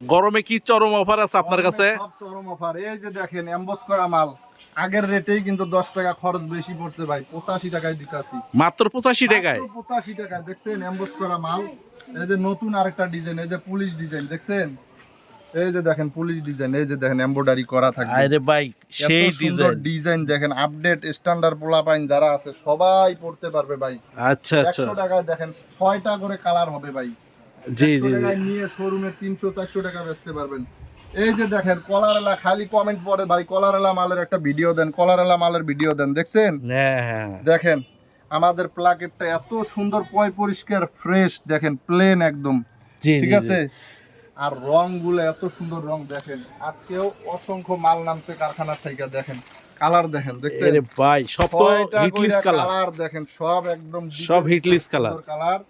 গরমে কি চরম অফার আছে আপনার কাছে? সব চরম অফার। এই যে দেখেন এমবস করা মাল। আগের রেটেই কিন্তু দশ টাকা খরচ বেশি পড়ছে ভাই পঁচাশি টাকায় দিতাছি। মাত্র পঁচাশি টাকায়? পঁচাশি টাকা দেখছেন এমবস করা মাল। এই যে নতুন আরেকটা ডিজাইন এই যে পুলিশ ডিজাইন দেখছেন? এই যে দেখেন পুলিশ ডিজাইন এই যে দেখেন এমব্রয়ডারি করা থাকবে। আরে ভাই সেই ডিজাইন। ডিজাইন দেখেন আপডেট স্ট্যান্ডার্ড পোলাপাইন যারা আছে সবাই পড়তে পারবে ভাই। আচ্ছা আচ্ছা। একশো টাকায় দেখেন ছয়টা করে কালার হবে ভাই। জি একশো জি। জি নিয়ে শোরুমে তিনশো চারশো টাকা বেচতে পারবেন। এই যে দেখেন কলারেলা খালি কমেন্ট পড়ে ভাই কলারেলা মালের একটা ভিডিও দেন কলারেলা মালের ভিডিও দেন দেখছেন? হ্যাঁ হ্যাঁ। দেখেন আমাদের প্লাকেটটা এত সুন্দর পয় পরিষ্কার ফ্রেশ দেখেন প্লেন একদম। ঠিক আছে? আর রংগুলো এত সুন্দর রং দেখেন আজকেও অসংখ্য মাল নামছে কারখানা থেকে দেখেন কালার দেখেন দেখছেন? ভাই সব হিটলিস কালার কালার দেখেন সব একদম সব হিটলিস কালার কালার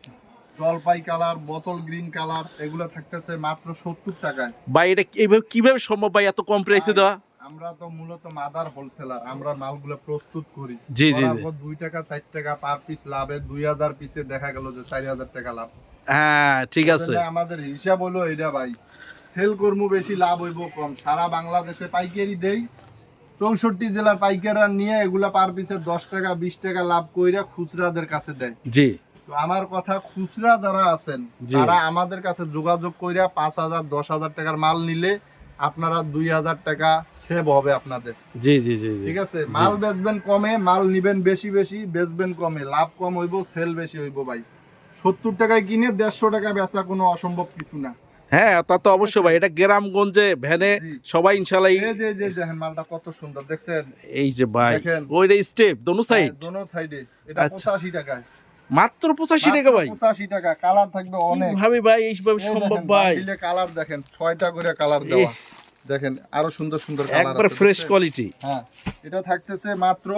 জলপাই কালার বোতল গ্রিন কালার এগুলো থাকতেছে মাত্র সত্তর টাকায়। ভাই এটা এইভাবে কীভাবে সম্ভব ভাই এত কম প্রাইসে দেওয়া? আমরা তো মূলত মাদার হোলসেলার আমরা মালগুলো প্রস্তুত করি। জি, জি, দুই টাকা চার টাকা পার পিস লাভে দুই হাজার পিসে দেখা গেল যে চার হাজার টাকা লাভ। হ্যাঁ ঠিক আছে। আমাদের হিসাব হলো এটা ভাই সেল কর্ম বেশি লাভ হইব কম। সারা বাংলাদেশে পাইকারি দেই চৌষট্টি জেলার পাইকাররা নিয়ে এগুলা পার পিসে দশ টাকা বিশ টাকা লাভ কইরা খুচরাদের কাছে দেয়। জি। আমার কথা খুচরা যারা আছেন। তারা আমাদের কাছে যোগাযোগ কইরা পাঁচ হাজার দশ হাজার টাকার মাল নিলে আপনারা দুই হাজার টাকা সেভ হবে আপনাদের। জি জি জি ঠিক আছে? মাল বেচবেন কমে মাল নিবেন বেশি বেশি বেচবেন কমে। লাভ কম হইব সেল বেশি হইব ভাই। সত্তর টাকায় কিনে দেড়শো টাকা বেচা কোনো অসম্ভব কিছু না। হ্যাঁ তা তো অবশ্যই ভাই। এটা গ্রামগঞ্জে ভ্যানে সবাই ইনশাল্লাহ এই যে যে দেখেন মালটা কত সুন্দর দেখছেন? এই যে ভাই। ওইটা স্টেপ দোনো সাইড হ্যাঁ, দোনো সাইডে এটা আচ্ছা। পঁচাশি টাকায়। মাত্র পঁচাশি টাকা ভাই। পঁচাশি টাকা কালার থাকবে অনেক। কীভাবে ভাই এইভাবে সম্ভব ভাই কালার দেখেন ছয়টা করে কালার দেওয়া। দেখেন আরও সুন্দর সুন্দর কালার একবার ফ্রেশ কোয়ালিটি হ্যাঁ এটা থাকতেছে মাত্র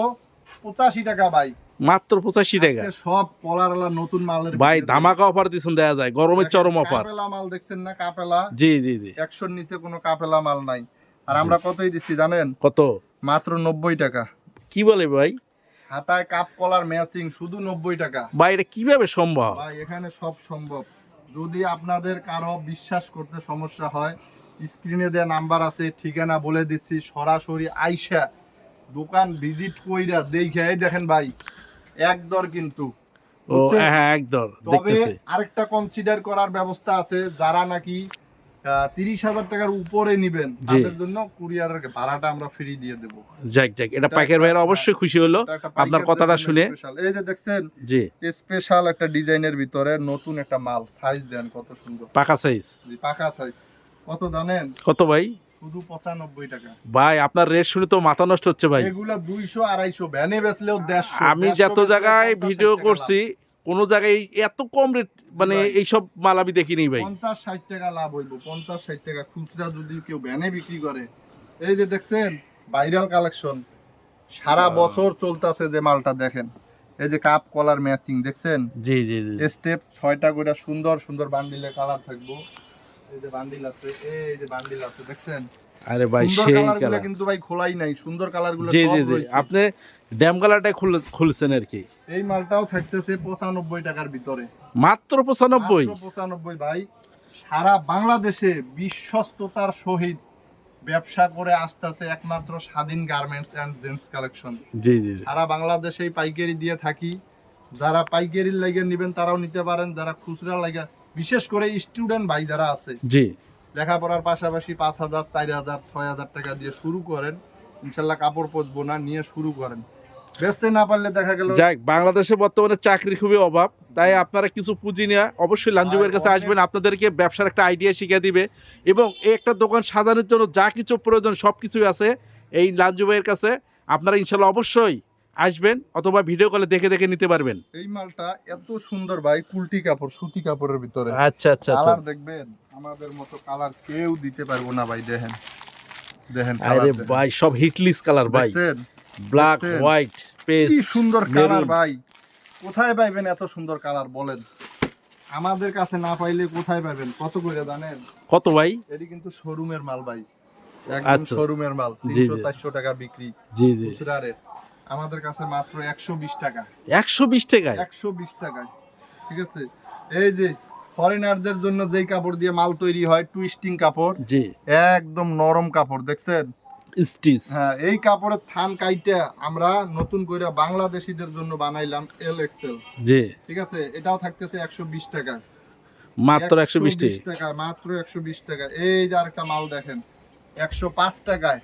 পঁচাশি টাকা ভাই। মাত্র পঁচাশি টাকা। সব কলার নতুন মালের ভাই ধামাকা অফার দিচ্ছেন দেয়া যায়। গরমের চরম অফার কাপেলা মাল দেখছেন না কাপেলা? জি জি জি। একশোর নিচে কোনো কাপেলা মাল নাই। আর আমরা কতই দিচ্ছি জানেন? কত? মাত্র নব্বই টাকা। কি বলে ভাই? হাতায় কাপ কলার ম্যাচিং শুধু নব্বই টাকা। ভাই এটা কীভাবে সম্ভব? ভাই এখানে সব সম্ভব। যদি আপনাদের কারও বিশ্বাস করতে সমস্যা হয় স্ক্রিনে দেওয়া নাম্বার আছে ঠিকানা বলে দিচ্ছি সরাসরি আইসা দোকান ভিজিট কইরা দেখে দেখেন ভাই এক দর কিন্তু। ও হ্যাঁ একদম তবে আরেকটা কনসিডার করার ব্যবস্থা আছে যারা নাকি তিরিশ হাজার টাকার উপরে নিবেন তাদের জন্য কুরিয়ারের ভাড়াটা আমরা ফ্রি দিয়ে দেবো। যাক যাক এটা পাইকার অবশ্যই খুশি হলো। আপনার কথাটা শুনে। এই যে দেখছেন জি। স্পেশাল একটা ডিজাইনের ভিতরে নতুন একটা মাল সাইজ দেন কত সুন্দর। পাকা সাইজ জি, পাকা সাইজ কত জানেন? কত ভাই? শুধু পঁচানব্বই টাকা। ভাই আপনার রেট শুনে তো মাথা নষ্ট হচ্ছে ভাই। এগুলা দুইশো আড়াইশো ভ্যানে বেচলেও দেড়শো আমি যত জায়গায় ভিডিও করছি কোন জায়গায় এত কম রেট মানে। এইসব মাল আমি দেখিনি। ভাই। পঞ্চাশ ষাট টাকা লাভ হইব পঞ্চাশ ষাট টাকা। খুচরা যদি কেউ ভ্যানে বিক্রি করে এই যে দেখছেন ভাইরাল কালেকশন সারা বছর চলতেছে যে মালটা দেখেন। এই যে কাপ কলার ম্যাচিং দেখছেন? জি জি জি স্টেপ ছয়টা করে সুন্দর সুন্দর বান্ডিলে কালার থাকব। এই যে বান্ডিল আছে এই যে বান্ডিল আছে দেখছেন? আরে ভাই সেই কালার কালার কিন্তু ভাই খোলাই নাই সুন্দর কালারগুলো জি জি। জি আপনি ড্যাম কালারটাই খুলছেন আর কি। এই মালটাও থাকতেছে পঁচানব্বই টাকার ভিতরে। মাত্র পঁচানব্বই? মাত্র পঁচানব্বই ভাই। সারা বাংলাদেশে বিশ্বস্ততার সহিত ব্যবসা করে আসতেছে একমাত্র Swadhin garments and gents collection জি জি জি। সারা বাংলাদেশেই পাইকারি দিয়ে থাকি। যারা পাইকারির লাগে নেবেন তারাও নিতে পারেন। যারা খুচরা লাগে বিশেষ করে স্টুডেন্ট ভাই যারা আছে জি। লেখাপড়ার পাশাপাশি পাঁচ হাজার চার হাজার ছয় হাজার টাকা দিয়ে শুরু করেন ইনশাল্লাহ কাপড় পচবো না নিয়ে শুরু করেন। বেচতে না পারলে দেখা গেল যাক বাংলাদেশে বর্তমানে চাকরি খুবই অভাব তাই আপনারা কিছু পুঁজি নেওয়া অবশ্যই লাঞ্জুবের কাছে আসবেন আপনাদেরকে ব্যবসার একটা আইডিয়া শিখিয়ে দিবে। এবং এই একটা দোকান সাজানোর জন্য যা কিছু প্রয়োজন সব কিছুই আছে এই লাঞ্জুবের কাছে আপনারা ইনশাল্লাহ অবশ্যই আসবেন অথবা ভিডিও কলে দেখে দেখে নিতে পারবেন। এই মালটা এত সুন্দর ভাই কুলটি কাপড় সুতি কাপড়ের ভিতরে। আচ্ছা আচ্ছা আচ্ছা। কালার দেখবেন আমাদের মতো কালার কেউ দিতে পারব না ভাই দেখেন। দেখেন আরে ভাই সব হিটলিস কালার ভাই। ব্ল্যাক হোয়াইট পেস্ট কি সুন্দর কালার ভাই। কোথায় পাইবেন এত সুন্দর কালার বলেন। আমাদের কাছে না পাইলে কোথায় পাবেন কত করে জানেন? কত ভাই? এটি কিন্তু শোরুমের মাল ভাই। একদম আচ্ছা। শোরুমের মাল জি, তিনশো জি। চারশো টাকা বিক্রি। জি জি। আমাদের কাছে মাত্র একশো বিশ টাকা। একশো বিশ টাকায়? একশো বিশ টাকায়। ঠিক আছে? এই যে ফরেনারদের জন্য যেই কাপড় দিয়ে মাল তৈরি হয় টুইস্টিং কাপড় জি। একদম নরম কাপড় দেখছেন? স্টিচ। হ্যাঁ এই কাপড়ের থান কাইটা আমরা নতুন করে বাংলাদেশিদের জন্য বানাইলাম এল এক্সেল জি। ঠিক আছে? এটাও থাকতেছে একশো বিশ টাকা মাত্র একশো বিশ টাকা মাত্র একশো বিশ টাকা এই যে আরেকটা মাল দেখেন একশো পাঁচ টাকায়।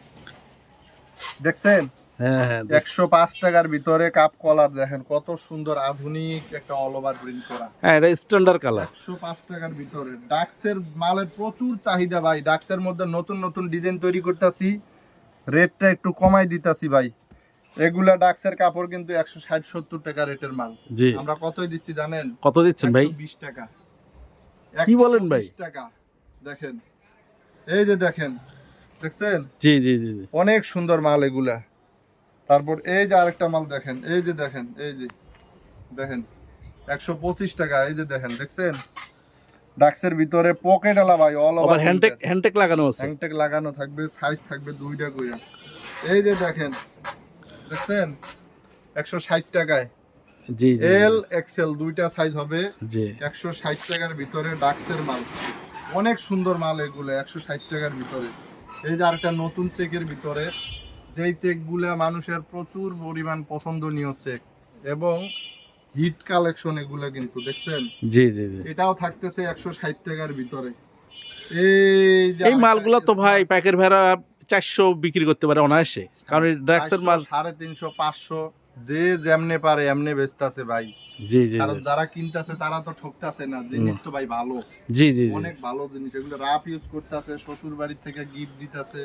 দেখছেন? দেখ- একশো পাঁচ টাকার ভিতরে কাপ কলার দেখেন কত সুন্দর আধুনিক একটা অল ওভার প্রিন্ট করা। হ্যাঁ এটা স্ট্যান্ডার্ড কালার একশো পাঁচ টাকার ভিতরে। ডাক্সের মালের প্রচুর চাহিদা ভাই। ডাক্সের মধ্যে নতুন নতুন ডিজাইন তৈরি করতেছি। রেটটা একটু কমাই দিতাছি ভাই। এগুলা ডাক্সের কাপড় কিন্তু একশো ষাট সত্তর টাকা রেটের মাল। জি। আমরা কতই দিচ্ছি জানেন? কত দিচ্ছেন ভাই? বিশ টাকা। কি বলেন ভাই? টাকা। দেখেন। এই যে দেখেন। দেখছেন? জি জি জি জি। অনেক সুন্দর মাল এগুলা। তারপর এই যে আরেকটা মাল দেখেন এই যে দেখেন এই যে দেখেন একশো পঁচিশ টাকা এই যে দেখেন দেখছেন? ডাক্সের ভিতরে পকেট আলা ভাই অল ওভার হ্যান্ডটেক হ্যান্ডটেক লাগানো আছে। হ্যাংটেক লাগানো থাকবে সাইজ থাকবে দুইটা কইরা। এই যে দেখেন দেখছেন? একশো ষাট টাকায়। জি জি এল এক্সেল দুইটা সাইজ হবে। জি। একশো ষাট টাকার ভিতরে ডাক্সের মাল। অনেক সুন্দর মাল এগুলো একশো ষাট টাকার ভিতরে। এই যে আরেকটা নতুন চেকের ভিতরে যেই চেকগুলো মানুষের প্রচুর পরিমাণ পছন্দনীয় চেক এবং হিট কালেকশন এগুলো কিন্তু দেখছেন? জি জি জি। এটাও থাকতেছে একশো ষাট টাকার ভিতরে। এই এই মালগুলো তো ভাই প্যাকের ভেড়া চারশো বিক্রি করতে পারে অনায়াসে। কারণ ড্রাক্সের মাল সাড়ে তিনশো পাঁচশো যে যেমনে পারে এমনে বেচতেছে ভাই। জি জি কারণ যারা কিনতেছে তারা তো ঠকতেছে না জিনিস তো ভাই ভালো। জি জি জি। অনেক ভালো জিনিস এগুলো রাফ ইউজ করতেছে শ্বশুর বাড়ি থেকে গিফট দিতেছে।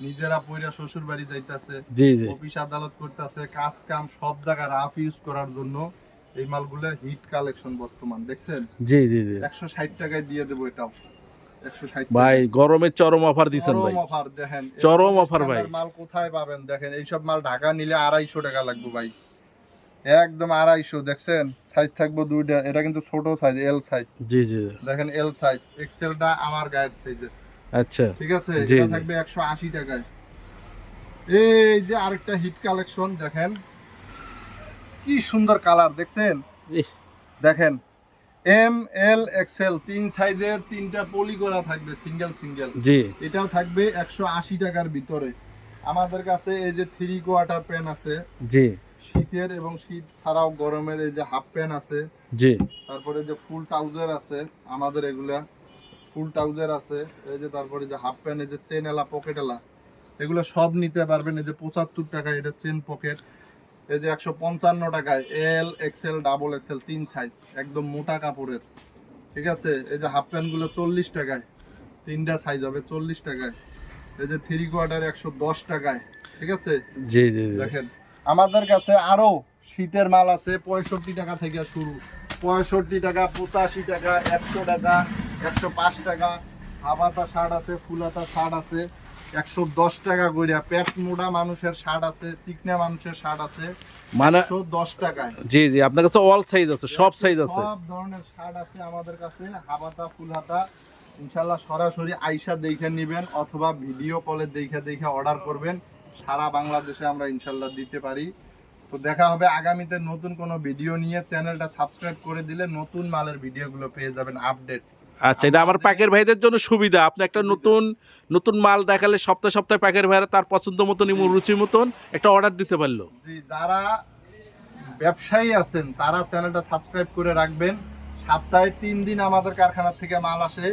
নিজেরা পয়রা শ্বশুর বাড়ি যাইতাছে জি জি। অফিস আদালত করতেছে কাজ কাম সব জায়গায় রাফ ইউজ করার জন্য এই মালগুলো হিট কালেকশন বর্তমান দেখছেন? জি জি জি। একশো ষাট টাকায় দিয়ে দেবো এটাও ভাই গরমের চরম অফার দিচ্ছেন ভাই। অফার দেখেন চরম offer ভাই। মাল কোথায় পাবেন দেখেন এইসব মাল ঢাকা নিলে আড়াইশো টাকা লাগবে ভাই। একদম আড়াইশো দেখছেন? সাইজ থাকবে দুইটা এটা কিন্তু ছোট সাইজ এল সাইজ জি জি। জি। দেখেন এল সাইজ এক্সেলটা আমার গায়ের সাইজের আচ্ছা। ঠিক আছে এটা থাকবে একশো আশি টাকায়। এই যে আরেকটা হিট কালেকশন দেখেন। কি সুন্দর কালার দেখছেন? দেখেন এম এল এক্সেল তিন সাইজের তিনটা পলি করা থাকবে সিঙ্গেল সিঙ্গেল জি। এটাও থাকবে একশো আশি টাকার ভিতরে। আমাদের কাছে এই যে থ্রি কোয়ার্টার প্যান্ট আছে জি। শীতের এবং শীত ছাড়াও গরমের এই যে হাফ প্যান্ট আছে। জি। তারপরে যে ফুল ট্রাউজার আছে আমাদের এগুলা ফুল ট্রাউজার আছে এই যে তারপরে যে হাফ প্যান্ট এই যে চেন এলা পকেট এলা এগুলো সব নিতে পারবেন এই যে পঁচাত্তর টাকা এটা চেন পকেট এই যে একশো পঞ্চান্ন টাকায় এল এক্সেল ডাবল এক্সেল তিন সাইজ একদম মোটা কাপড়ের ঠিক আছে? এই যে হাফ প্যান্টগুলো চল্লিশ টাকায় তিনটা সাইজ হবে চল্লিশ টাকায় এই যে থ্রি কোয়ার্টার একশো দশ টাকায় ঠিক আছে? জি জি দেখেন আমাদের কাছে আরও শীতের মাল আছে পঁয়ষট্টি টাকা থেকে শুরু পঁয়ষট্টি টাকা পঁচাশি টাকা একশো টাকা একশো পাঁচ টাকা হাবাতা শার্ট আছে ফুলাতা শার্ট আছে একশো দশ টাকা কইরা পেট মোটা মানুষের শার্ট আছে চিকনা মানুষের শার্ট আছে মানে একশো দশ টাকায়। জি জি আপনার কাছে অল সাইজ আছে সব সাইজ আছে। সব ধরনের শার্ট আছে আমাদের কাছে হাবাতা ফুলহাতা ইনশাল্লাহ সরাসরি আইসা দেখে নেবেন অথবা ভিডিও কলে দেখে দেখে অর্ডার করবেন। সারা বাংলাদেশে আমরা ইনশাল্লাহ দিতে পারি। তো দেখা হবে আগামীতে নতুন কোনো ভিডিও নিয়ে। চ্যানেলটা সাবস্ক্রাইব করে দিলে নতুন মালের ভিডিওগুলো পেয়ে যাবেন আপডেট আচ্ছা এটা আমার প্যাকের ভাইদের জন্য সুবিধা। আপনি একটা নতুন নতুন মাল দেখালে সপ্তাহে সপ্তাহে প্যাকের ভাইরা তার পছন্দ মতন এবং রুচি মতন একটা অর্ডার দিতে পারল। যারা ব্যবসায়ী আছেন তারা চ্যানেলটা সাবস্ক্রাইব করে রাখবেন। সপ্তাহে তিন দিন আমাদের কারখানা থেকে মাল আসে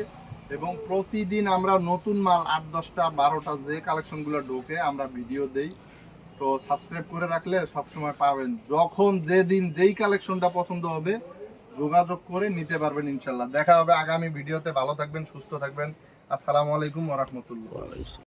এবং প্রতিদিন আমরা নতুন মাল আট দশটা বারোটা যে কালেকশনগুলো ঢোকে আমরা ভিডিও দেই। তো সাবস্ক্রাইব করে রাখলে সবসময় পাবেন। যখন যেদিন যেই কালেকশনটা পছন্দ হবে যোগাযোগ করে নিতে পারবেন ইনশাল্লাহ। দেখা হবে আগামী ভিডিওতে। ভালো থাকবেন, সুস্থ থাকবেন। আসসালামু আলাইকুম ওরহমতুল্লাহ